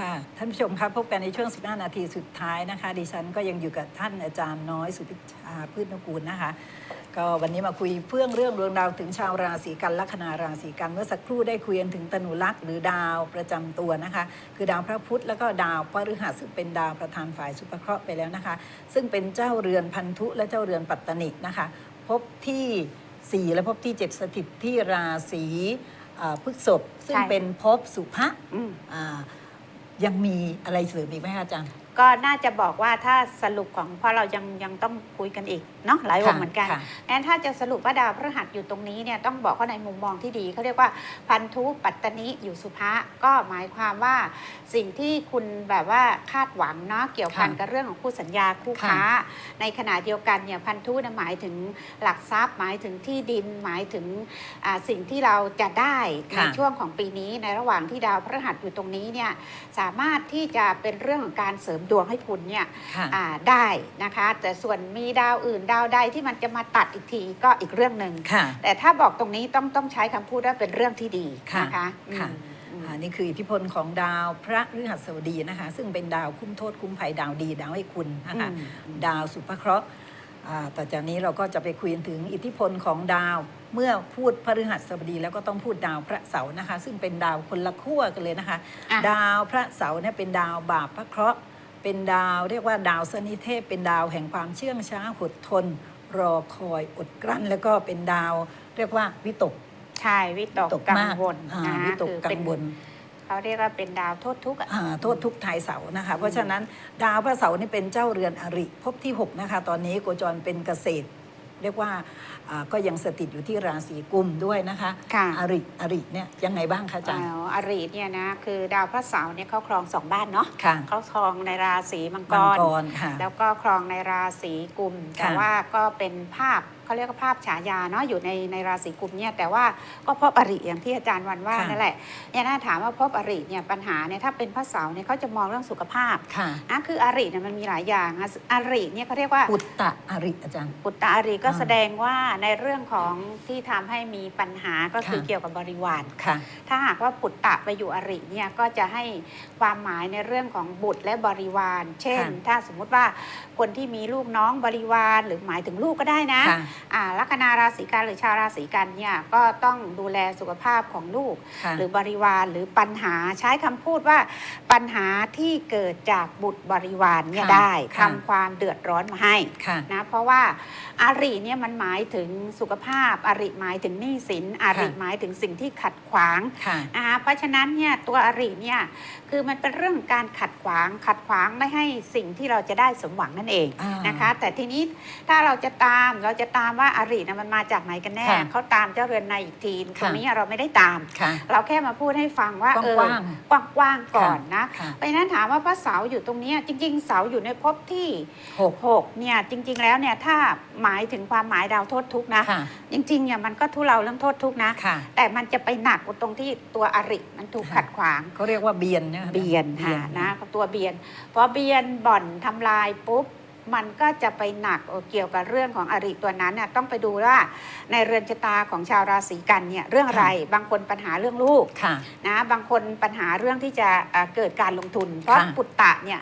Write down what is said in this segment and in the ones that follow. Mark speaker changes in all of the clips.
Speaker 1: ค่ะ ท่านผู้ชมครับพบกันในช่วง 15 นาทีสุดท้ายนะคะ ดิฉันก็ยังอยู่กับท่านอาจารย์น้อยสุพิชาพืชนกูลนะคะ ก็วันนี้มาคุยเพื่องเรื่องดวงดาวถึงชาวราศีกันลัคนาราศีกันเมื่อสักครู่ได้คุยกันถึงตนุลักษ์หรือดาวประจำตัวนะคะ คือดาวพระพุธแล้วก็ดาวพฤหัสซึ่งเป็นดาวประธานฝ่ายสุภเคราะห์ไปแล้วนะคะ ซึ่งเป็นเจ้าเรือนพันธุและเจ้าเรือนปัตตนินะคะ พบที่ 4 และพบที่ 7 สถิตที่ราศีอ่าพฤษภซึ่ง
Speaker 2: ใช่
Speaker 1: เป็นภพสุภะ
Speaker 2: อืม
Speaker 1: อ่า ยังมีอะไรเสริมอีกไหมคะอาจารย์
Speaker 2: ก็น่าจะบอกว่าถ้าสรุปของเพราะเรายังยังต้องคุยกันอีกเนาะหลายองค์เหมือนกัน
Speaker 1: ค่ะ
Speaker 2: งั้นถ้าจะสรุปว่าดาวพฤหัสอยู่ตรงนี้เนี่ยต้องบอกว่าในมุมมองที่ดีเขาเรียกว่าพันธุปัตตนิอยู่สุภะก็หมายความว่าสิ่งที่คุณแบบว่าคาดหวังเนาะเกี่ยวพัน
Speaker 1: ค่ะ
Speaker 2: กับเรื่องของคู่สัญญาคู่ค้า ในขณะเดียวกันเนี่ยพันธุนะหมายถึงหลักทรัพย์ หมายถึงที่ดินหมายถึงอ่าสิ่งที่เราจะได้ใน
Speaker 1: ค่ะ
Speaker 2: ช่วงของปีนี้ในระหว่างที่ดาวพฤหัสอยู่ตรงนี้เนี่ยสามารถที่จะเป็นเรื่องของการเสริมดวงให้คุณเนี่ย
Speaker 1: ค่ะ
Speaker 2: อ่าได้นะคะ แต่ส่วนมีดาวอื่นดาวใดที่มันจะมาตัดอีกทีก็อีกเรื่องหนึ่ง
Speaker 1: ค่ะ
Speaker 2: แต่ถ้าบอกตรงนี้ต้องต้องใช้คำพูดว่าเป็นเรื่องที่ดี
Speaker 1: ค่ะ
Speaker 2: นะคะ
Speaker 1: ค่ะ
Speaker 2: อืมอืม
Speaker 1: อ่านี่คืออิทธิพลของดาวพระฤหัสบดีนะคะ ซึ่งเป็นดาวคุ้มโทษคุ้มภัยดาวดีดาวให้คุณนะคะ
Speaker 2: อืม
Speaker 1: ดาวสุภเคราะห์อ่าต่อจากนี้เราก็จะไปคุยกันถึงอิทธิพลของดาว เมื่อพูดพฤหัสบดีแล้วก็ต้องพูดดาวพระเสาร์นะคะ ซึ่งเป็นดาวคนละขั้วกันเลยนะคะ
Speaker 2: อะ
Speaker 1: ดาวพระเสาร์เนี่ยเป็นดาวบาปพระเคราะห์ เป็นดาว เรียกว่าดาวสนิเทพ เป็นดาวแห่งความเชื่องช้าหดทน รอคอยอดกลั้น แล้วก็เป็นดาว เรียกว่าวิตก
Speaker 2: ใช่วิตกกังวล
Speaker 1: อ่า
Speaker 2: นะ
Speaker 1: วิตก
Speaker 2: คือ
Speaker 1: กั
Speaker 2: เป็
Speaker 1: ง
Speaker 2: น
Speaker 1: วล
Speaker 2: เขาเรียกว่าเป็นดาวโทษทุกข์อะ
Speaker 1: อ่าโทษทุกข์ไทายเสาร์นะคะ เพราะฉะนั้นดาวพระเสาร์นี่เป็นเจ้าเรือนอริภพที่ 6 นะคะ ตอนนี้โคจรเป็นเกษตร เรียกว่าอ่าก็ยังสถิตอยู่ที่ราศีกุมด้วยนะคะ
Speaker 2: ค่ะ
Speaker 1: อริอริเนี่ยยังไงบ้างคะอาจารย์
Speaker 2: อ๋ออรีเนี่ยนะคือดาวพระเสาร์เนี่ยเขาครองสองบ้านเนาะ
Speaker 1: ค่ะ
Speaker 2: เขาครองในราศีมังก
Speaker 1: มัง
Speaker 2: ร
Speaker 1: กรค่ะ
Speaker 2: แล้วก็ครองในราศีกุมแต่
Speaker 1: ค่ะ
Speaker 2: ว่าก็เป็นภาพ เขาเรียกว่าภาพฉายาเนาะอยู่ในในราศีกุมเนี่ยแต่ว่าก็พบอริอย่างที่อาจารย์วันว่า
Speaker 1: ค่ะ
Speaker 2: นั่นแหละเนี่ยน่าถามว่าพบอริเนี่ยปัญหาเนี่ยถ้าเป็นพระเสาร์เนี่ยเขาจะมองเรื่องสุขภาพ
Speaker 1: ค่ะ
Speaker 2: อะคืออริเนี่ยมันมีหลายอย่างอะอริเนี่ยเขาเรียกว่า
Speaker 1: ปุตตะอริอาจารย์
Speaker 2: ปุตตะอริก็
Speaker 1: อ่า
Speaker 2: แสดงว่าในเรื่องของที่ทำให้มีปัญหาก็คือ
Speaker 1: ค่ะ
Speaker 2: เกี่ยวกับบริวาร
Speaker 1: ค่ะ
Speaker 2: ถ้าหากว่าปุตตะไปอยู่อริเนี่ยก็จะให้ความหมายในเรื่องของบุตรและบริวาร เช่น
Speaker 1: ค่ะ
Speaker 2: ถ้าสมมุติว่าคนที่มีลูกน้องบริวารหรือหมายถึงลูกก็ได้นะ
Speaker 1: ค่ะ
Speaker 2: อ่าลัคนาราศีกันหรือชาวราศีกันเนี่ยก็ต้องดูแลสุขภาพของลูก
Speaker 1: ค่ะ
Speaker 2: หรือบริวารหรือปัญหาใช้คำพูดว่าปัญหาที่เกิดจากบุตรบริวารเนี่ย
Speaker 1: ค่ะ
Speaker 2: ได้
Speaker 1: ค่ะ
Speaker 2: ทำความเดือดร้อนมาให้
Speaker 1: ค่ะ
Speaker 2: นะเพราะว่าอาริเนี่ยมันหมายถึงสุขภาพอาริหมายถึงหนี้สินอาริ
Speaker 1: ค่ะ
Speaker 2: หมายถึงสิ่งที่ขัดขวาง
Speaker 1: ค่ะ
Speaker 2: นะคะเพราะฉะนั้นเนี่ยตัวอาริเนี่ยคือมันเป็นเรื่องการขัดขวางขัดขวางไม่ให้สิ่งที่เราจะได้สมหวังนั่นเอง
Speaker 1: อ่าน
Speaker 2: นะคะ แต่ทีนี้ถ้าเราจะตามเราจะตามว่าอารินะมันมาจากไหนกันแน่
Speaker 1: ค่ะ
Speaker 2: เขาตามเจ้าเรือนในอีกทีตร
Speaker 1: ค่ะ
Speaker 2: งนี้เราไม่ได้ตาม
Speaker 1: ค่ะ
Speaker 2: เราแค่มาพูดให้ฟังว่าเออก
Speaker 1: ว้าง
Speaker 2: กว้างๆก่อนนะ
Speaker 1: ค่ะ
Speaker 2: เพราะฉะนั้นถามว่าพระเสาร์อยู่ตรงเนี้ยจริง ๆ เสาอยู่ในภพที่
Speaker 1: หก
Speaker 2: หกเนี่ยจริง ๆแล้วเนี่ยถ้าหมายถึงความหมายดาวโทษทุกข์นะ
Speaker 1: ค่ะ
Speaker 2: จริงๆเนี่ยมันก็ทุเลาเรื่องโทษทุกข์นะ
Speaker 1: ค่ะ
Speaker 2: แต่มันจะไปหนักกว่าตรงที่ตัวอริมันถูก
Speaker 1: ค่ะ
Speaker 2: ขัดขวาง
Speaker 1: เขาเรียกว่าเบียนนะคะ
Speaker 2: เบียน
Speaker 1: เบีย
Speaker 2: ค่ะนะตัวเบียนพอเบียนบ่อนทำลายปุ๊บ มันก็จะไปหนักเกี่ยวกับเรื่องของอริตัวนั้นน่ะต้องไปดูว่าในเรือนชะตาของชาวราศีกันเนี่ยเรื่องอะไรบางคนปัญหาเรื่องลูก
Speaker 1: ค่ะ
Speaker 2: นะบางคนปัญหาเรื่องที่จะเอ่อเกิดการลงทุน เพราะ
Speaker 1: ค่ะ
Speaker 2: ปุตตะเนี่ย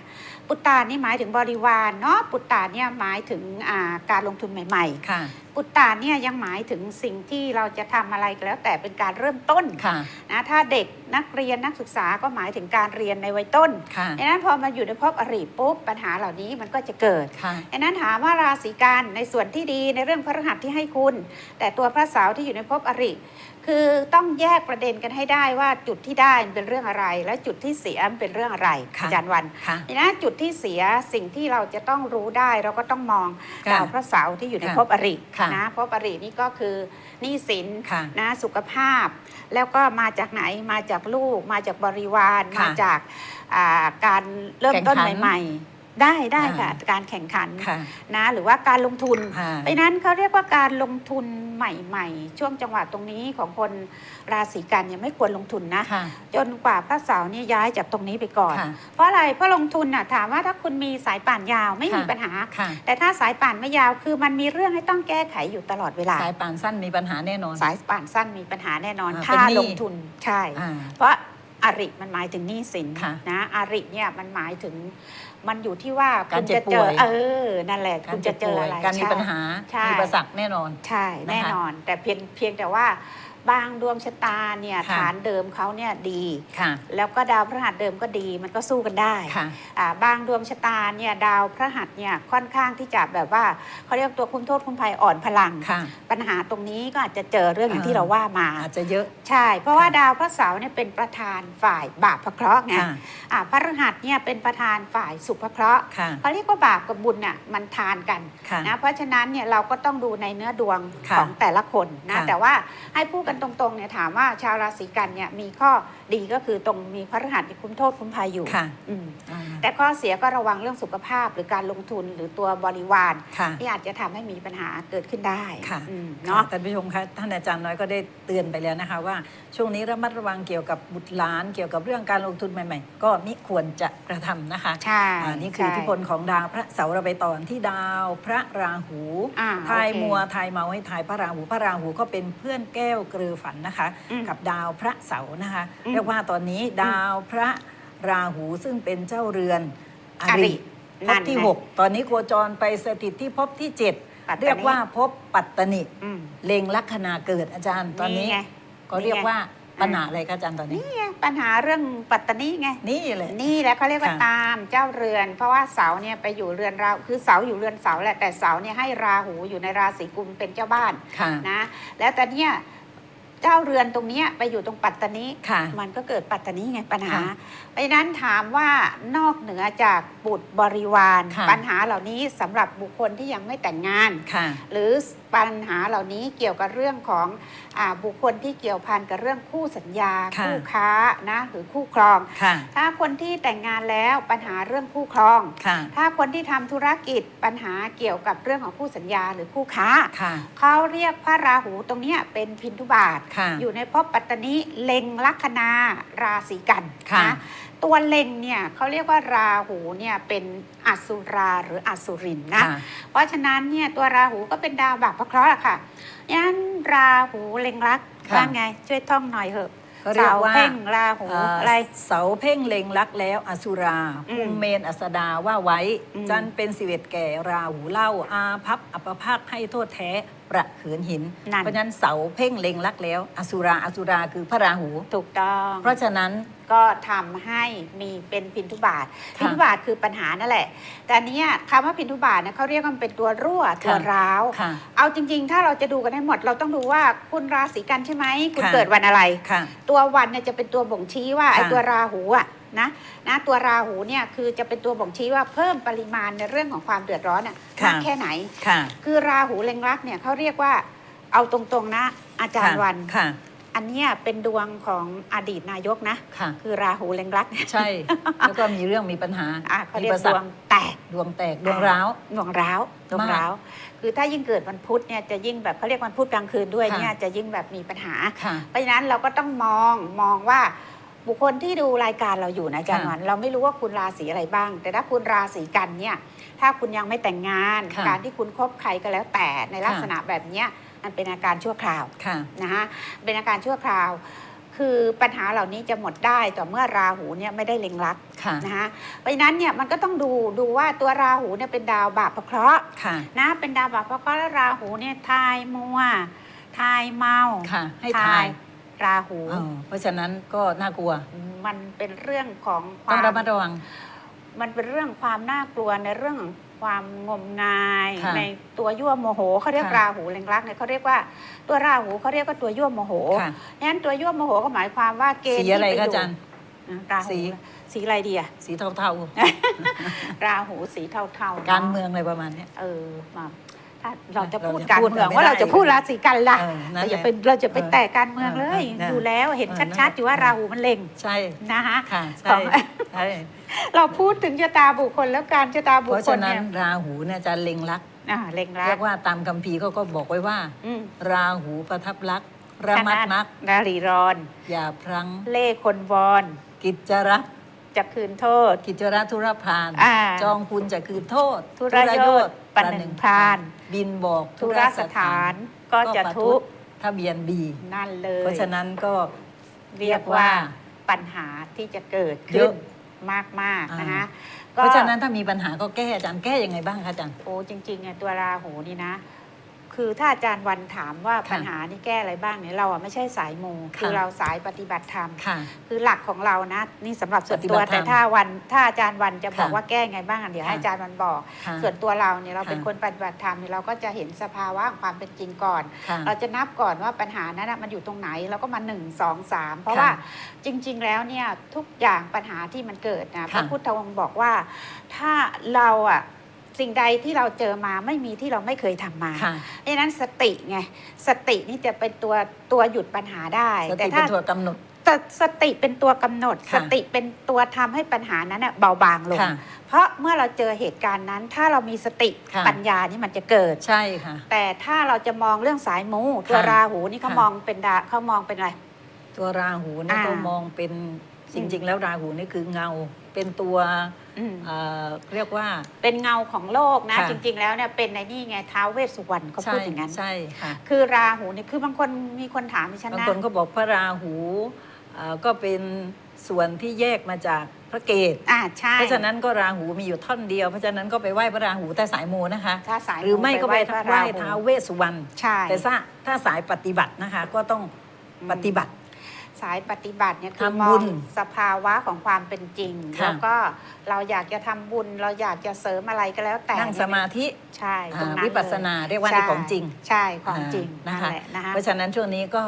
Speaker 2: ปุตตะนี่หมายถึงบริวารเนาะปุตตะเนี่ยหมายถึงอ่าการลงทุนใหม่ ๆ
Speaker 1: ค่ะ
Speaker 2: ปุตตาเนี่ยยังหมายถึงสิ่งที่เราจะทำอะไรก็แล้ว แต่เป็นการเริ่มต้น
Speaker 1: ค่ะ
Speaker 2: นะถ้าเด็กนักเรียนนักศึกษาก็หมายถึงการเรียนในวัยต้น
Speaker 1: ค่ะ
Speaker 2: ดังนั้นพอมาอยู่ในภพอริปุ๊บปัญหาเหล่านี้มันก็จะเกิด
Speaker 1: ค่ะ
Speaker 2: ดังนั้นถามว่าราศีกันในส่วนที่ดีในเรื่องพระรหัสที่ให้คุณ แต่ตัวพระเสาร์ที่อยู่ในภพอริ คือต้องแยกประเด็นกันให้ได้ว่าจุดที่ได้มันเป็นเรื่องอะไร และจุดที่เสียมันเป็นเรื่องอะไร
Speaker 1: ค่ะ
Speaker 2: อาจารย์วัน
Speaker 1: ค่ะ
Speaker 2: ดังนั้นจุดที่เสียสิ่งที่เราจะต้องรู้ได้เราก็ต้องมอง
Speaker 1: ค่ะ
Speaker 2: ดาวพระเสาร์ที่อยู่ใน
Speaker 1: ค่ะ
Speaker 2: ภพอริ
Speaker 1: ค่ะ
Speaker 2: นะภพอรินี่ก็คือหนี้สิน
Speaker 1: ค่ะ
Speaker 2: นะสุขภาพ แล้วก็มาจากไหนมาจากลูก มาจากบริวาร
Speaker 1: ค่ะ
Speaker 2: มาจากอ่าการเริ่มต้น
Speaker 1: แข่งขัน
Speaker 2: ใหม่ ๆ ได้ได้ค่ะ
Speaker 1: อ่า
Speaker 2: การแข่งขัน
Speaker 1: ค่ะ
Speaker 2: นะหรือว่าการลงทุน
Speaker 1: ค่ะ
Speaker 2: เพราะฉะนั้นเขาเรียกว่าการลงทุนใหม่ ๆ ช่วงจังหวะตรงนี้ของคนราศีกันยังไม่ควรลงทุนนะ
Speaker 1: ค่ะ
Speaker 2: จนกว่าพระเสาร์เนี่ยย้ายจากตรงนี้ไปก่อน
Speaker 1: ค่ะ
Speaker 2: เพราะอะไรเพราะลงทุนน่ะถามว่าถ้าคุณมีสายป่านยาวไม่มี
Speaker 1: ค่ะ
Speaker 2: ปัญหา
Speaker 1: ค่ะ
Speaker 2: แต่ถ้าสายป่านไม่ยาวคือมันมีเรื่องให้ต้องแก้ไขอยู่ตลอดเวลา
Speaker 1: สายป่านสั้นมีปัญหาแน่นอน
Speaker 2: สายป่านสั้นมีปัญหาแน่นอน
Speaker 1: อ่า
Speaker 2: ถ้า
Speaker 1: เป็นหนี้
Speaker 2: ลงทุนใช่
Speaker 1: อ่า
Speaker 2: เพราะอริมันหมายถึงหนี้สิน
Speaker 1: ค่ะ
Speaker 2: นะอริเนี่ยมันหมายถึง มันอยู่ที่ว่า
Speaker 1: การ
Speaker 2: คุณ
Speaker 1: เจ็
Speaker 2: จะ
Speaker 1: บป่
Speaker 2: เจ
Speaker 1: ว
Speaker 2: อยเออนั่นแหละ
Speaker 1: การ
Speaker 2: คุณ
Speaker 1: เจ็
Speaker 2: จะ
Speaker 1: บ
Speaker 2: เจอ
Speaker 1: ป่วย
Speaker 2: อะไร
Speaker 1: การมี
Speaker 2: ใช่
Speaker 1: ปัญหา
Speaker 2: ใช่
Speaker 1: มีประสักแน่นอน
Speaker 2: ใช่
Speaker 1: นะคะ
Speaker 2: แน่นอน แต่เพียงเพียงแต่ว่า บางดวงชะตาเนี่ย
Speaker 1: ค่ะ
Speaker 2: ฐานเดิมเขาเนี่ยดี
Speaker 1: ค่ะ
Speaker 2: แล้วก็ดาวพฤหัสเดิมก็ดีมันก็สู้กันได้
Speaker 1: ค่ะ
Speaker 2: อ่าบางดวงชะตาเนี่ยดาวพฤหัสเนี่ยค่อนข้างที่จะแบบว่าเขาเรียกตัวคุ้มโทษคุ้มภัยอ่อนพลัง
Speaker 1: ค่ะ
Speaker 2: ปัญหาตรงนี้ก็อาจจะเจอเรื่องอย่าง
Speaker 1: อ่า
Speaker 2: ที่เราว่ามา
Speaker 1: อาจจะเยอะ
Speaker 2: ใช่ เพราะว่าดาวพระเสาร์เนี่ยเป็นประธานฝ่ายบาปพระเคราะห์ไง
Speaker 1: ค่ะ
Speaker 2: อ่าพระฤหัสเนี่ยเป็นประธานฝ่ายสุภเคราะห์
Speaker 1: ค่ะ
Speaker 2: เขาเรียกว่าบาปกับบุญน่ะมันทานกัน
Speaker 1: ค่ะ
Speaker 2: นะเพราะฉะนั้นเนี่ยเราก็ต้องดูในเนื้อดวง
Speaker 1: ค่ะ
Speaker 2: ของแต่ละคนนะ
Speaker 1: ค่ะ
Speaker 2: แต่ว่าให้พูดกันตรงๆเนี่ยถามว่าชาวราศีกันเนี่ยมีข้อดีก็คือตรงมีพระฤหัสมีคุ้มโทษคุ้มภัยอยู่
Speaker 1: ค่ะ
Speaker 2: อืม
Speaker 1: อ่า
Speaker 2: แต่ข้อเสียก็ระวังเรื่องสุขภาพหรือการลงทุนหรือตัวบริวาร
Speaker 1: ค่ะ
Speaker 2: ที่อาจจะทำให้มีปัญหาเกิดขึ้นได้
Speaker 1: ค่ะ
Speaker 2: อืม
Speaker 1: เนาะ
Speaker 2: เนาะ
Speaker 1: ท่านผู้ชมคะท่านอาจารย์น้อยก็ได้เตือนไปแล้วนะคะว่า ช่วงนี้ระมัดระวังเกี่ยวกับบุตรหลาน เกี่ยวกับเรื่องการลงทุนใหม่ ๆ ก็มิควรจะกระทำนะคะ
Speaker 2: ใช่
Speaker 1: อ่านี่คืออิทธิพลของดาวพระเสาร์เราไปต่อที่ดาว พระราหู
Speaker 2: อ่า
Speaker 1: ทาย
Speaker 2: โอเค
Speaker 1: มัวทายเมาให้ทายพระราหูพระราหูก็เป็นเพื่อนแก้วเกลือฝันนะคะ
Speaker 2: อืม
Speaker 1: กับดาวพระเสาร์นะคะ
Speaker 2: อืม
Speaker 1: เรียกว่าตอนนี้ดาวพระราหูซึ่งเป็นเจ้าเรือนอ
Speaker 2: อริ
Speaker 1: ริภ
Speaker 2: นั่
Speaker 1: พ
Speaker 2: น
Speaker 1: ที่
Speaker 2: ไง
Speaker 1: 6 ตอนนี้โคจรไปสถิตที่ภพที่
Speaker 2: ปัตตานี
Speaker 1: 7 เรียกว่าภพปัตตนิ
Speaker 2: อืม
Speaker 1: เล็งลัคนาเกิดอาจารย์ตอนนี้
Speaker 2: ไง
Speaker 1: ก็เรียกว่า
Speaker 2: นี่ไง
Speaker 1: ปัญหาอะไรคะอาจารย์ตอนนี้
Speaker 2: นี่ไงปัญหาเรื่องปัตตานีไง
Speaker 1: นี่เลย
Speaker 2: นี่แหละเขาเรียกว่า
Speaker 1: ค่ะ
Speaker 2: ตามเจ้าเรือน เพราะว่าเสาเนี่ยไปอยู่เรือนราคือเสาอยู่เรือนเสาแหละแต่เสาเนี่ยให้ราหูอยู่ในราศีกุมเป็นเจ้าบ้าน
Speaker 1: ค่ะ
Speaker 2: นะ แล้วแต่เนี่ย เจ้าเรือนตรงเนี้ยไปอยู่ตรงปัตตานี
Speaker 1: ค่ะ
Speaker 2: มันก็เกิดปัตตานีไงปัญหา
Speaker 1: ค่ะ
Speaker 2: เพราะฉะนั้นถามว่านอกเหนือจากบุตรบริวาร
Speaker 1: ค่ะ
Speaker 2: ปัญหาเหล่านี้สำหรับบุคคลที่ยังไม่แต่งงาน
Speaker 1: ค่ะ
Speaker 2: หรือปัญหาเหล่านี้เกี่ยวกับเรื่องของอาบุคคลที่เกี่ยวพันกับเรื่องคู่สัญญา
Speaker 1: ค่ะ
Speaker 2: คู่ค้านะหรือคู่ครอง
Speaker 1: ค่ะ
Speaker 2: ถ้าคนที่แต่งงานแล้วปัญหาเรื่องคู่ครอง
Speaker 1: ค่ะ
Speaker 2: ถ้าคนที่ทำธุรกิจปัญหาเกี่ยวกับเรื่องของคู่สัญญาหรือคู่ค้า
Speaker 1: ค่ะ
Speaker 2: เขาเรียกพระราหูตรงเนี้ยเป็นพินทุบาท
Speaker 1: ค่ะ
Speaker 2: อยู่ในภพปัตตนีเล็งลัคนาราศีกัน
Speaker 1: ค่ะ
Speaker 2: นะตัวเล็งเนี่ยเขาเรียกว่าราหูเนี่ยเป็นอสุราหรืออสุรินนะ
Speaker 1: ค่ะ
Speaker 2: เพราะฉะนั้นเนี่ยตัวราหูก็เป็นดาวบาปพระเคราะห์อะค่ะยันราหูเล็งรัก
Speaker 1: ค่ะ
Speaker 2: ว่าไง ช่วยท่องหน่อยเถอะ
Speaker 1: เขาเรียกว่า
Speaker 2: เสเพ่งราหู
Speaker 1: เอ่อ
Speaker 2: อะไร
Speaker 1: เสาเพ่งเล็งรักแล้ว อสุรา
Speaker 2: อืม
Speaker 1: ภูมิเมนอัสดาว่าไว้
Speaker 2: อืม
Speaker 1: จันเป็นสิเวตแก่ราหูเล่าอาพับอัปภาคให้โทษแท้ ประเขินหิน
Speaker 2: นั่น
Speaker 1: เพราะฉะนั้นเสาเพ่งเล็งรักแล้ว อสุราอสุราคือพระราหู
Speaker 2: ถูกต้อง
Speaker 1: เพราะฉะนั้น
Speaker 2: ก็ทำให้มีเป็นพินทุบาท
Speaker 1: ค่ะ
Speaker 2: พินทุบาทคือปัญหานั่นแหละ แต่อันเนี้ยคำว่าพินทุบาทเนี่ยเขาเรียกว่ามันเป็นตัวรั่วตัว
Speaker 1: ค่ะ
Speaker 2: ร้าว
Speaker 1: ค่ะ
Speaker 2: เอาจริงๆ ถ้าเราจะดูกันให้หมดเราต้องดูว่าคุณราศีกันใช่ไหมคุณ
Speaker 1: ค่ะ
Speaker 2: เกิดวันอะไร
Speaker 1: ค่ะ
Speaker 2: ตัววันเนี่ยจะเป็นตัวบ่งชี้ว่า
Speaker 1: ค่ะ
Speaker 2: ไอ้ตัวราหูอะ นะนะตัวราหูเนี่ยคือจะเป็นตัวบ่งชี้ว่าเพิ่มปริมาณในเรื่องของความเดือดร้อนน่ะ
Speaker 1: ค่ะ
Speaker 2: มากแค่ไหน
Speaker 1: ค่ะ
Speaker 2: คือราหูเล็งรักเนี่ยเขาเรียกว่าเอาตรงๆนะ อาจารย์วัน
Speaker 1: ค่ะ
Speaker 2: อันเนี้ยเป็นดวงของอดีตนายกนะ
Speaker 1: ค่ะ
Speaker 2: คือราหูเล็งรัก
Speaker 1: ใช่ แล้วก็มีเรื่องมีปัญหา
Speaker 2: อะเขา
Speaker 1: มี
Speaker 2: เรียก
Speaker 1: ประ
Speaker 2: ด
Speaker 1: สัก
Speaker 2: วงแตก
Speaker 1: ดวงแตกดวงร้าว
Speaker 2: ดวงร้าวดวง
Speaker 1: มาก
Speaker 2: ร้าว คือถ้ายิ่งเกิดวันพุธเนี่ยจะยิ่งแบบเขาเรียกวันพุธกลางคืนด้วย
Speaker 1: ค่ะ
Speaker 2: เนี่ยจะยิ่งแบบมีปัญหา
Speaker 1: ค่ะ
Speaker 2: เพราะฉะนั้นเราก็ต้องมองมองว่า บุคคลที่ดูรายการเราอยู่นะอาจารย์
Speaker 1: ค่ะ
Speaker 2: วันเราไม่รู้ว่าคุณราศีอะไรบ้าง แต่ถ้าคุณราศีกันเนี่ย ถ้าคุณยังไม่แต่งงาน
Speaker 1: ค่ะ
Speaker 2: การที่คุณคบใครก็แล้วแต่ในลักษณะแบบเนี้ยมันเป็นอาการชั่วคราว
Speaker 1: ค่ะ
Speaker 2: นะคะเป็นอาการชั่วคราว คือปัญหาเหล่านี้จะหมดได้ต่อเมื่อราหูเนี่ยไม่ได้เล็งรัก
Speaker 1: ค่ะ
Speaker 2: นะคะเพราะฉะนั้นเนี่ยมันก็ต้องดูดูว่าตัวราหูเนี่ยเป็นดาวบาปพระเคราะห์
Speaker 1: ค่ะ
Speaker 2: นะเป็นดาวบาปพระเคราะห์แล้วราหูเนี่ยทายมัวทายเมา
Speaker 1: ค่ะ ให้ทาย
Speaker 2: ราหู
Speaker 1: เออเพราะฉะนั้นก็น่ากลัว
Speaker 2: มันเป็นเรื่องของค
Speaker 1: ต้อ
Speaker 2: วางม
Speaker 1: ระมัดระวัง
Speaker 2: มันเป็นเรื่องความน่ากลัวในเรื่องของความงมงาย
Speaker 1: ค่ะ
Speaker 2: ในตัวยั่วโมโหเขาเรียก
Speaker 1: ค่ะ
Speaker 2: ราหูเล็งรักเนี่ยเขาเรียกว่าตัวราหูเขาเรียกว่าตัวยั่วโมโห
Speaker 1: ค่ะ
Speaker 2: งั้นตัวยั่วโมโหก็หมายความว่าเกณฑ์
Speaker 1: สี
Speaker 2: ที่
Speaker 1: อะไร
Speaker 2: ไป
Speaker 1: คะ
Speaker 2: อยู่
Speaker 1: อาจารย์
Speaker 2: อะรา
Speaker 1: สี
Speaker 2: หูสีอะไรดีอะ
Speaker 1: สีเทา
Speaker 2: ราหูสีเทาๆ
Speaker 1: ๆ
Speaker 2: นะ
Speaker 1: การเมืองอะไรประมาณเนี้ย
Speaker 2: เออมา ถ้าเราจะพูด
Speaker 1: เราจะ
Speaker 2: การ
Speaker 1: พูด
Speaker 2: เมือง
Speaker 1: ไม่
Speaker 2: ว่าเรา
Speaker 1: ได้
Speaker 2: จะพูดราศีกันล่ะ
Speaker 1: เออนั่น
Speaker 2: เรา
Speaker 1: แห
Speaker 2: อย่า
Speaker 1: ละ
Speaker 2: ไปเราจะไป
Speaker 1: เออ
Speaker 2: แตะการเมืองเลย
Speaker 1: เออเออ
Speaker 2: อยู่แล้วเห็น
Speaker 1: เออนั่น
Speaker 2: ชัดๆอยู่ว่า
Speaker 1: เออ
Speaker 2: ราหูมันเล็ง
Speaker 1: ใช่
Speaker 2: นะคะ
Speaker 1: ค่ะ
Speaker 2: ข
Speaker 1: ใช่
Speaker 2: อง
Speaker 1: ใช่
Speaker 2: เราพูดถึงชะตาบุคคลแล้วการชะตาบุ
Speaker 1: เพ
Speaker 2: ค
Speaker 1: ราะ
Speaker 2: คล
Speaker 1: ฉะนั้
Speaker 2: เนี่
Speaker 1: น
Speaker 2: ย
Speaker 1: ราหูเนี่ยจะเล็งรัก
Speaker 2: อ่าเล็งรั
Speaker 1: เรี
Speaker 2: ก
Speaker 1: ยกว่าตามคัมภีร์เขาก็บอกไว้ว่า
Speaker 2: อืม
Speaker 1: ราหูประทับรักระมัดนัก
Speaker 2: นารีรอน
Speaker 1: อย่าพลั้ง
Speaker 2: เล่ห์คนวอน
Speaker 1: กิจจรัก
Speaker 2: จะคืนโทษ
Speaker 1: กิจจรักธุรพาน
Speaker 2: อ่า
Speaker 1: จองคุณจะคืนโทษ
Speaker 2: ธุรโยชน์ ประหนึ่งพราน
Speaker 1: บินบอก
Speaker 2: ธุรสถานก็จะทุกข์
Speaker 1: ทะเบียนบี
Speaker 2: นั่นเลย
Speaker 1: เพราะฉะนั้นก็
Speaker 2: เรียกว่าปัญหาที่จะเกิด
Speaker 1: เย
Speaker 2: ขึ้น
Speaker 1: อะ
Speaker 2: มากๆนะคะ
Speaker 1: เพราะฉะนั้นถ้ามีปัญหาก็แก้อาจารย์แก้ยังไงบ้างคะอาจารย์
Speaker 2: โอ้จริงๆอะตัวราหูนี่นะ คือถ้าอาจารย์วันถามว่า
Speaker 1: ค่ะ
Speaker 2: ปัญหานี่แก้อะไรบ้างเนี่ยเราอะไม่ใช่สายมู
Speaker 1: ค่ะ
Speaker 2: คือเราสายปฏิบัติธรรม
Speaker 1: ค่ะ
Speaker 2: คือหลักของเรานะนี่สำหรับส่วน
Speaker 1: ปฏิ
Speaker 2: ตั
Speaker 1: บั
Speaker 2: ว
Speaker 1: ติธรรม
Speaker 2: แต่ถ้าวันถ้าอาจารย์วันจะบอก
Speaker 1: ค่ะ
Speaker 2: ว่าแก้ไงบ้างอะเดี๋ยวให้
Speaker 1: ค่ะ
Speaker 2: อาจารย์วันบอก
Speaker 1: ค่ะ
Speaker 2: ส่วนตัวเราเนี่ยเราเป็น
Speaker 1: ค่ะ
Speaker 2: คนปฏิบัติธรรมเนี่ยเราก็จะเห็นสภาวะของความเป็นจริงก่อน
Speaker 1: ค่ะ
Speaker 2: เราจะนับก่อนว่าปัญหานั้นนะมันอยู่ตรงไหนแล้วก็มาหนึ่งสองสามเพราะ
Speaker 1: ค่ะ
Speaker 2: ว่าจริง ๆ แล้วเนี่ยทุกอย่างปัญหาที่มันเกิดนะพระ
Speaker 1: ค่ะ
Speaker 2: พุทธองค์บอกว่าถ้าเราอะ สิ่งใดที่เราเจอมาไม่มีที่เราไม่เคยทำมา
Speaker 1: ค่ะ
Speaker 2: เพราะฉะนั้นสติไงสตินี่จะเป็นตัวตัวหยุดปัญหาได้
Speaker 1: ส
Speaker 2: แต่
Speaker 1: ติเป็
Speaker 2: ถ้า
Speaker 1: นตัวกำหนด
Speaker 2: แต่สติเป็นตัวกำหนด
Speaker 1: ค่ะ
Speaker 2: สติเป็นตัวทำให้ปัญหานั้นน่ะเบาบางลง
Speaker 1: ค่ะ
Speaker 2: เพราะเมื่อเราเจอเหตุการณ์นั้น ถ้าเรามีสติ
Speaker 1: ค่ะ
Speaker 2: ปัญญานี่มันจะเกิด
Speaker 1: ใช่ค่ะ
Speaker 2: แต่ถ้าเราจะมองเรื่องสายมูตัว
Speaker 1: ค่ะ
Speaker 2: ราหูนี่เขา
Speaker 1: ค่ะ
Speaker 2: มองเป็นดาเขามองเป็นอะไร
Speaker 1: ตัวราหูนี่
Speaker 2: อ่า
Speaker 1: ก็มองเป็นจริง ๆ แล้วราหูนี่คือเงาเป็นตัว
Speaker 2: อืม
Speaker 1: เอ่อเรียกว่า
Speaker 2: เป็นเงาของโลกนะ
Speaker 1: ค่ะ
Speaker 2: จริง ๆ แล้วเนี่ยเป็นในนี่ไงท้าวเวสสุวรรณเขา
Speaker 1: ใช่
Speaker 2: พูดอย่างนั้น
Speaker 1: ใช่ค่ะ
Speaker 2: คือราหูนี่คือบางคนมีคนถามดิฉัน
Speaker 1: บาง
Speaker 2: นะ
Speaker 1: คนก็บอกพระราหูเอ่อก็เป็นส่วนที่แยกมาจากพระเกศ
Speaker 2: อ่าใช่
Speaker 1: เพราะฉะนั้นก็ราหูมีอยู่ท่อนเดียวเพราะฉะนั้นก็ไปไหว้พระราหูแต่สายมูนะคะ
Speaker 2: ถ้าสาย
Speaker 1: หรือไม่ก็ไป
Speaker 2: พระ
Speaker 1: ไหว้
Speaker 2: ราหู
Speaker 1: ท้าวเวสสุวรรณ
Speaker 2: ใช่
Speaker 1: แต่ถ้าถ้าสายปฏิบัตินะคะ ก็ต้อง
Speaker 2: อืม
Speaker 1: ปฏิบัติ
Speaker 2: สายปฏิบัติเนี่ยคือ
Speaker 1: ทำ
Speaker 2: ม
Speaker 1: บุ
Speaker 2: อง
Speaker 1: ญ
Speaker 2: สภาวะของความเป็นจริง
Speaker 1: ค่ะ
Speaker 2: แล้วก็เราอยากจะทำบุญ เราอยากจะเสริมอะไรก็แล้วแต่
Speaker 1: นั่งสมาธิ
Speaker 2: ใช่ตรงนั้น
Speaker 1: อ่าวิปัสสนาเรียกว่าในของจริง
Speaker 2: ใช่ของจริง
Speaker 1: อ่า
Speaker 2: นั่น
Speaker 1: นะคะ
Speaker 2: แหละนะคะ
Speaker 1: เพราะฉะนั้นช่วงนี้ก็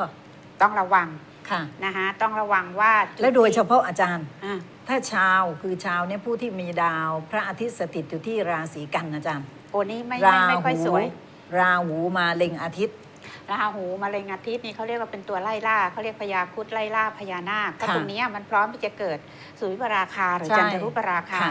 Speaker 2: ต้องระวัง
Speaker 1: ค่ะ
Speaker 2: นะคะต้องระวังว่าจุ
Speaker 1: และโดยเฉ
Speaker 2: ที่
Speaker 1: พาะอาจารย์
Speaker 2: อ่า
Speaker 1: ถ้าชาวคือชาวเนี่ยผู้ที่มีดาว พระอาทิตย์สถิตอยู่ที่ราศีกันอาจารย์
Speaker 2: โอ้นี่ไม่
Speaker 1: รา
Speaker 2: ไม่ไม่ค่อย
Speaker 1: หู
Speaker 2: สวย
Speaker 1: ราหูมาเล็งอาทิตย์
Speaker 2: ราหูมะเร็งอาทิตย์นี่เขาเรียกว่าเป็นตัวไล่ล่าเขาเรียกพญาครุดไล่ล่าพญานาคเพราะ
Speaker 1: ค่ะ
Speaker 2: ตรงเนี้ยมันพร้อมที่จะเกิดสุริปราคาหรือ
Speaker 1: ใช่
Speaker 2: จันทรุปราคา
Speaker 1: ค่ะ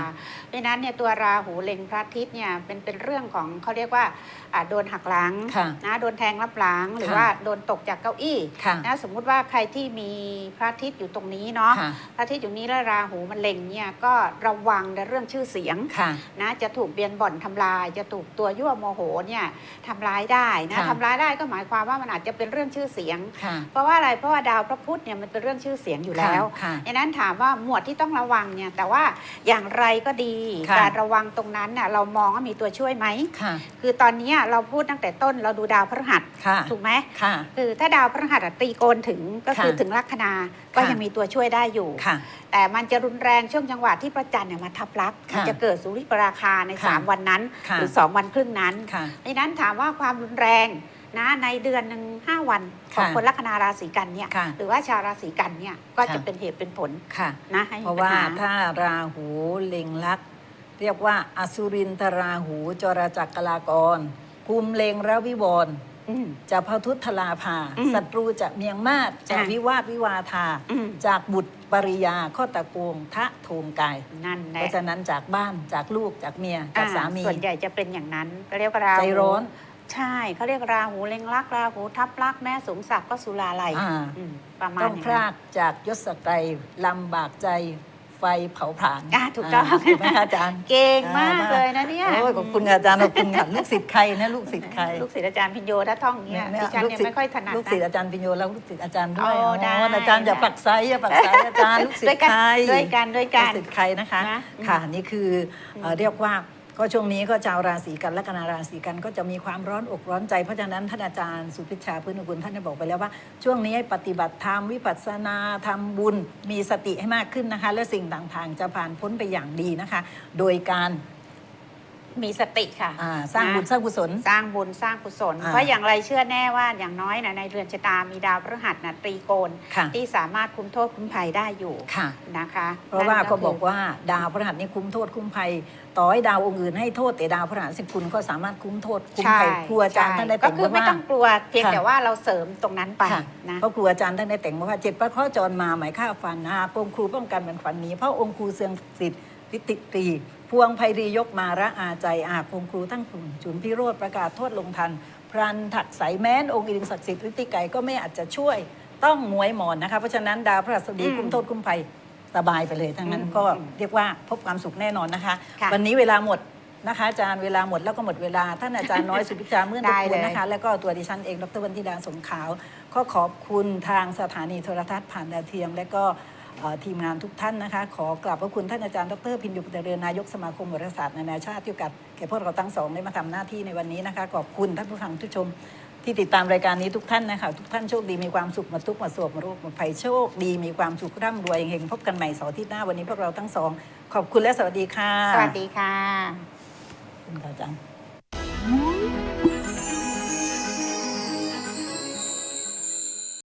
Speaker 2: ดังนั้นเนี่ยตัวราหูเล็งพระอาทิตย์เนี่ยเป็นเป็นเรื่องของเขาเรียกว่าอ่าโดนหักหลัง
Speaker 1: ค่ะ
Speaker 2: นะโดนแทงรับหลังหรือ
Speaker 1: ค่ะ
Speaker 2: ว่าโดนตกจากเก้าอี้
Speaker 1: ค่ะ
Speaker 2: นะสมมุติว่าใครที่มีพระอาทิตย์อยู่ตรงนี้เนาะ
Speaker 1: ค่ะ
Speaker 2: พระอาทิตย์อยู่นี้แล้วราหูมันเล็งเนี่ยก็ระวังในเรื่องชื่อเสียง
Speaker 1: ค่ะ
Speaker 2: นะจะถูกเบียนบ่อนทำลาย จะถูกตัวยั่วโมโหเนี่ยทำร้ายได้นะ
Speaker 1: ค่ะ
Speaker 2: ทำร้ายได้ก็หมายความว่ามันอาจจะเป็นเรื่องชื่อเสียง
Speaker 1: ค่ะ
Speaker 2: เพราะว่าอะไรเพราะว่าดาวพระพุธเนี่ยมันเป็นเรื่องชื่อเสียงอยู่แล้ว
Speaker 1: ค่ะ
Speaker 2: ดังนั้นถามว่าหมวดที่ต้องระวังเนี่ยแต่ว่าอย่างไรก็ดี
Speaker 1: ค่ะ
Speaker 2: การระวังตรงนั้นน่ะเรามองว่ามีตัวช่วยไหม
Speaker 1: ค่ะ
Speaker 2: คือตอนเนี้ยเราพูดตั้งแต่ต้นเราดูดาวพฤหัส
Speaker 1: ค่ะ
Speaker 2: ถูกไหม
Speaker 1: ค่ะ
Speaker 2: คือถ้าดาวพฤหัสอะตีโกนถึงก็คือ
Speaker 1: ค่ะ
Speaker 2: ถึงลัคนาก็
Speaker 1: ค่ะ
Speaker 2: ยังมีตัวช่วยได้อยู่
Speaker 1: ค่ะ
Speaker 2: แต่มันจะรุนแรงช่วงจังหวะที่พระจันทร์เนี่ยมาทับลักษณ์
Speaker 1: ค่ะ
Speaker 2: มันจะเกิดสุริปราคาใน
Speaker 1: ค่ะ
Speaker 2: 3 วันนั้น
Speaker 1: ค่ะ
Speaker 2: หรือ 2 วันครึ่งนั้น
Speaker 1: ค่ะ
Speaker 2: ดังนั้นถามว่าความรุนแรง นะในเดือนหนึ่งห้าวันของ
Speaker 1: ค่ะ
Speaker 2: คนลัคนาราศีกันเนี่ย
Speaker 1: ค่ะ
Speaker 2: หรือว่าชาวราศีกันเนี่ยก็
Speaker 1: ค่ะ
Speaker 2: จะเป็นเหตุเป็นผล
Speaker 1: ค่ะ
Speaker 2: นะให้มี
Speaker 1: เพราะ
Speaker 2: ปัญ
Speaker 1: ว่า
Speaker 2: หา
Speaker 1: ถ้าราหูเล็งลักษณ์เรียกว่าอสุรินทราหูจรจักรลากรกุมเลงระวิวรณ์
Speaker 2: อืม
Speaker 1: จะพทุทธลาภา
Speaker 2: อืม
Speaker 1: ศัตรูจะเมียงมาศจะ
Speaker 2: อะ
Speaker 1: วิวาทวิวาทา
Speaker 2: อืม
Speaker 1: จากบุตรปริยาข้อตะโกงทะโทมกาย
Speaker 2: นั่นแห
Speaker 1: เพ
Speaker 2: ละ
Speaker 1: ราะฉะนั้นจากบ้านจากลูกจากเมียจาก
Speaker 2: อ่า
Speaker 1: สามี
Speaker 2: ส่วนใหญ่จะเป็นอย่างนั้นก็เรียกว่ารา
Speaker 1: ใจ
Speaker 2: หู
Speaker 1: ร้อน
Speaker 2: ใช่เขาเรียกราหูเล็งลักษณ์ราหูทับลักษณ์แม่สูงศักดิ์ก็สุราไลย
Speaker 1: อ่า
Speaker 2: อืมประมาณ
Speaker 1: ต้อง
Speaker 2: ย่
Speaker 1: พรากจากยศไกรลำบากใจไฟเผาผลาญ
Speaker 2: อ่าถูกต้องา
Speaker 1: ถูกไหมคะอาจารย์
Speaker 2: เก่งมาก
Speaker 1: อ่า
Speaker 2: เลยนะเนี่ย
Speaker 1: โอ้ยขอบคุณอาจารย์ขอบคุณค่ะลูกศิษย์ใครนะลูกศิษย์ใคร
Speaker 2: ลูกศิษย์อาจารย์พิญโยถ้าท่องเนี้ยดิฉันเนี่ยไม่ค่อยถนัด
Speaker 1: ลูกศิษย์
Speaker 2: นะ
Speaker 1: อาจารย์ปิญโยแล้วลูกศิษย์อาจารย์ด้วย
Speaker 2: โอ้ได้
Speaker 1: อาจารย์อย่า
Speaker 2: ได้
Speaker 1: ปักไซอย่าปักไซอาจารย์ลูกศิษ
Speaker 2: ด้วย
Speaker 1: ย์
Speaker 2: กัน
Speaker 1: ใคร
Speaker 2: ด้วยกันด้วยกัน
Speaker 1: ลูกศิษย์ใครนะคะ
Speaker 2: นะ
Speaker 1: ค่ะนี่คือเอ่อ
Speaker 2: อืม
Speaker 1: เรียกว่า ก็ช่วงนี้ก็ชาวราศีกันและกนาราศีกันก็จะมีความร้อนอกร้อนใจเพราะฉะนั้นท่านอาจารย์สุพิชชาพื้นกุลท่านได้บอกไปแล้วว่า ช่วงนี้ให้ปฏิบัติธรรมวิปัสสนาทำบุญมีสติให้มากขึ้นนะคะ และสิ่งต่างๆ จะผ่านพ้นไปอย่างดีนะคะ โดยการ
Speaker 2: มีสติค่ะ
Speaker 1: อ่าสร้างบุญ
Speaker 2: นะ
Speaker 1: สร้างกุศล
Speaker 2: สร้างบุญสร้างกุศล
Speaker 1: อ่า
Speaker 2: เพราะอย่างไรเชื่อแน่ว่าอย่างน้อยนะในเรือนชะตามีดาวพฤหัสนะตรีโกณ
Speaker 1: ค่ะ
Speaker 2: ที่สามารถคุ้มโทษคุ้มภัยได้อยู่
Speaker 1: ค่ะ
Speaker 2: นะคะ
Speaker 1: เพราะว่า
Speaker 2: นั่น
Speaker 1: ก็
Speaker 2: คื
Speaker 1: บอกว่าดาวพฤหัสนี่คุ้มโทษคุ้มภัย ต่อให้ดาวองค์อื่นให้โทษแต่ดาวพฤหัสสิคุณก็สามารถคุ้มโทษคุ้ม
Speaker 2: ใช่
Speaker 1: ภัยครูอาจารย์
Speaker 2: ใช่
Speaker 1: ท่านได้
Speaker 2: ก็
Speaker 1: แต่ง
Speaker 2: คือ
Speaker 1: ไว้
Speaker 2: ไม่
Speaker 1: ว่า
Speaker 2: ต้องกลัวเพียง
Speaker 1: ค่ะ
Speaker 2: แต่ว่าเราเสริมตรงนั้นไป
Speaker 1: ค่ะ
Speaker 2: นะ
Speaker 1: เพราะครูอาจารย์ท่านได้แต่งไว้ว่าเจ็ดพระเคราะห์จรมาหมายฆ่าฟันอาปงครูป้องกันเป็นฝันหนีเพราะองค์ครูเสืองสิทธิ์ วิติตรี พวงไพรียกมาระอาใจอาพงครูทั้งกลุ่มจุนพิโรธประกาศโทษลงทัน พรันถักใสแม้นองค์อิริงศักดิ์สิทธิ์ฤทธิไก่ก็ไม่อาจจะช่วยต้องมวยหมอนนะคะ เพราะฉะนั้นดาวพฤหัสบดี
Speaker 2: อืม
Speaker 1: คุ้มโทษคุ้มภัยสบายไปเลยทั้งนั้น
Speaker 2: อืม
Speaker 1: ก็เรียกว่าพบความสุขแน่นอนนะคะ
Speaker 2: ค่ะ
Speaker 1: วันนี้เวลาหมดนะคะอาจารย์เวลาหมดแล้วก็หมดเวลา ท่านอาจารย์น้อยสุพิชาเมื่อตะ
Speaker 2: ได้
Speaker 1: กู
Speaker 2: เล
Speaker 1: ล
Speaker 2: ย
Speaker 1: นะคะ แล้วก็ตัวดิฉันเองดรวันธิดาสงขาว ก็ขอบคุณทางสถานีโทรทัศน์ผ่านดาวเทียม และก็เอ่อ ทีมงานทุกท่านนะคะ ขอกราบพระคุณท่านอาจารย์ดรพินยุปเจริญนายกสมาคมวารศาสตร์นานาชาติที่โอกาสแก่พวกเราทั้งสองได้มาทำหน้าที่ในวันนี้นะคะ ขอบคุณท่านผู้ฟังทุกชม ที่ติดตามรายการนี้ทุกท่านนะคะ ทุกท่านโชคดีมีความสุขหมาทุกข์หมาโศกหมาโรคหมาภัยโชคดีมีความสุขร่ำรวยเฮงๆพบกันใหม่เสาร์อาทิตย์หน้าวันนี้พวกเราทั้งสอง ขอบคุณและสวัสดีค่ะ
Speaker 2: สวัสดีค่ะ
Speaker 1: ขอบคุณค่ะอาจารย์
Speaker 2: อืม